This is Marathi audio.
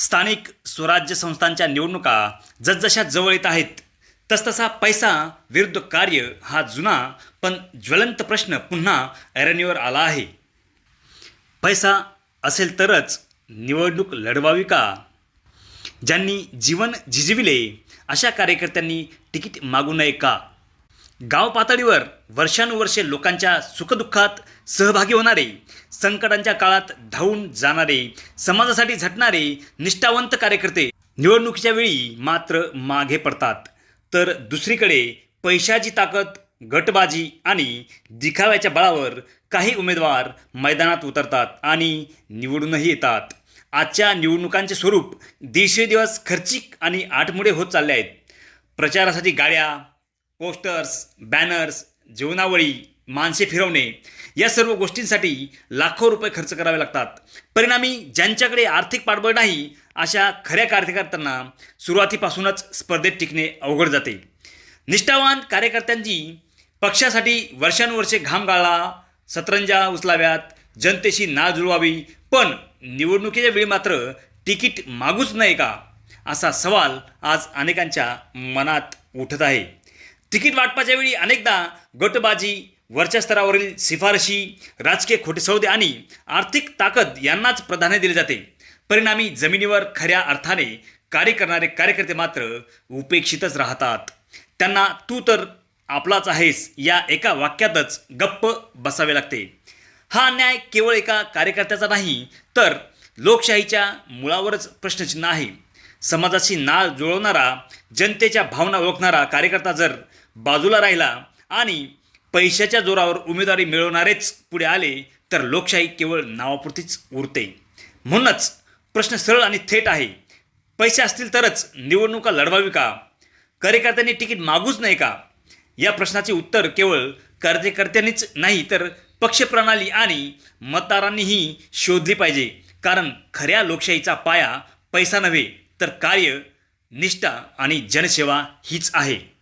स्थानिक स्वराज्य संस्थांच्या निवडणुका जसजशा जवळ येत आहेत तसतसा पैसा विरुद्ध कार्य हा जुना पण ज्वलंत प्रश्न पुन्हा ऐरणीवर आला आहे. पैसा असेल तरच निवडणूक लढवावी का? ज्यांनी जीवन झिजविले अशा कार्यकर्त्यांनी तिकीट मागू नये का? गाव पातळीवर वर्षानुवर्षे लोकांच्या सुखदुःखात सहभागी होणारे संकटांच्या काळात धावून जाणारे समाजासाठी झटणारे निष्ठावंत कार्यकर्ते निवडणुकीच्या वेळी मात्र मागे पडतात. तर दुसरीकडे पैशाची ताकद गटबाजी आणि दिखाव्याच्या बळावर काही उमेदवार मैदानात उतरतात आणि निवडूनही येतात. आजच्या निवडणुकांचे स्वरूप दिवसेदिवस खर्चिक आणि आठमुडे होत चालले आहेत. प्रचारासाठी गाड्या पोस्टर्स बॅनर्स जेवणावळी माणसे फिरवणे या सर्व गोष्टींसाठी लाखो रुपये खर्च करावे लागतात. परिणामी ज्यांच्याकडे आर्थिक पाठबळ नाही अशा खऱ्या कार्यकर्त्यांना सुरुवातीपासूनच स्पर्धेत टिकणे अवघड जाते. निष्ठावान कार्यकर्त्यांची पक्षासाठी वर्षानुवर्षे घाम गाळला सतरंजा उचलाव्यात जनतेशी नाळ जुळवावी पण निवडणुकीच्या वेळी मात्र तिकीट मागूच नये का? असा सवाल आज अनेकांच्या मनात उठत आहे. तिकीट वाटपाच्या वेळी अनेकदा गटबाजी वरच्या स्तरावरील शिफारशी राजकीय खोटे सौदे आणि आर्थिक ताकद यांनाच प्राधान्य दिले जाते. परिणामी जमिनीवर खऱ्या अर्थाने कार्य करणारे कार्यकर्ते मात्र उपेक्षितच राहतात. त्यांना तू तर आपलाच आहेस या एका वाक्यातच गप्प बसावे लागते. हा अन्याय केवळ एका कार्यकर्त्याचा नाही तर लोकशाहीच्या मुळावरच प्रश्नचिन्ह आहे. समाजाशी नाळ जुळवणारा जनतेच्या भावना ओळखणारा कार्यकर्ता जर बाजूला राहिला आणि पैशाच्या जोरावर उमेदवारी मिळवणारेच पुढे आले तर लोकशाही केवळ नावापुरतीच उरते. म्हणूनच प्रश्न सरळ आणि थेट आहे. पैसे असतील तरच निवडणुका लढवावी का? कार्यकर्त्यांनी तिकीट मागूच नाही का? या प्रश्नाचे उत्तर केवळ कार्यकर्त्यांनीच नाही तर पक्षप्रणाली आणि मतदारांनीही शोधली पाहिजे. कारण खऱ्या लोकशाहीचा पाया पैसा नव्हे तर कार्य निष्ठा आणि जनसेवा हीच आहे.